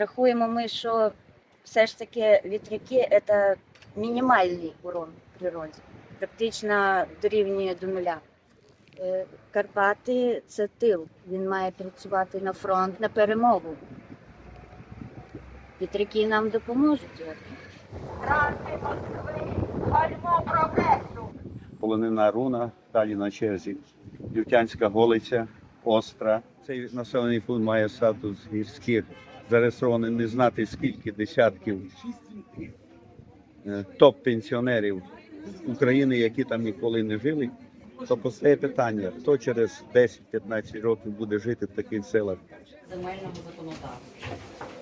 Рахуємо ми, що все ж таки вітряки це мінімальний урон природі, практично дорівнює до нуля. Е, Карпати це тил. Він має працювати на фронт на перемогу. Вітряки нам допоможуть. полонина руна, далі на черзі. Лютянська голиця, Остра. Цей населений пункт має статус гірських, зареєстрований не знати скільки десятків е, топ-пенсіонерів України, які там ніколи не жили. То постає питання, хто через 10-15 років буде жити в таких селах. земельного законодавства.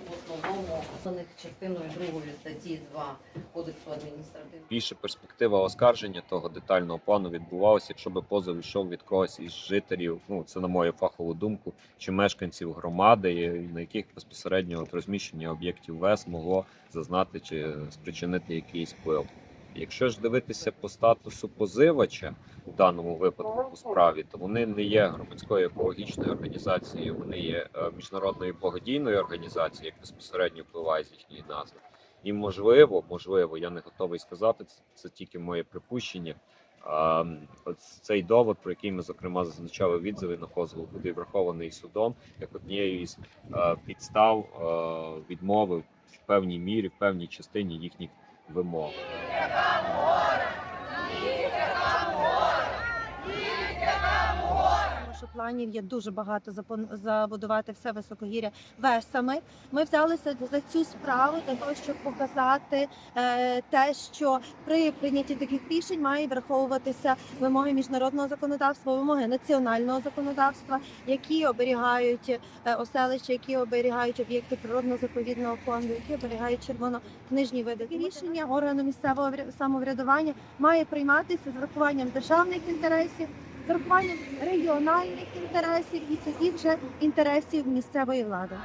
В основному за них частиною 2 статті 2 Кодексу адміністративного. більше перспектива оскарження того детального плану відбувалася, якщо би позов йшов від когось із жителів. Ну це на мою фахову думку, чи мешканців громади, на яких безпосередньо от розміщення об'єктів ВЕС могло зазнати чи спричинити якийсь вплив. Якщо ж дивитися по статусу позивача у даному випадку у справі, то вони не є громадською екологічною організацією, вони є е, міжнародною благодійною організацією, як безпосередньо впливає з їхньої назви. І можливо, можливо, я не готовий сказати, це, це тільки моє припущення. А, цей довод, про який ми зокрема зазначали в відзиві на позову, буде врахований судом як однією із е, підстав е, відмови в певній мірі, в певній частині їхніх вимог. Тому що планів є дуже багато забудувати все високогір'я весами. Ми взялися за цю справу для того, щоб показати е, те, що при прийнятті таких рішень має враховуватися вимоги міжнародного законодавства, вимоги національного законодавства, які оберігають е, оселища, які оберігають об'єкти природно-заповідного фонду, які оберігають червонокнижні види. Рішення органу місцевого вря- самоврядування має прийматися з врахуванням державних інтересів з регіональних інтересів і тоді вже інтересів місцевої влади.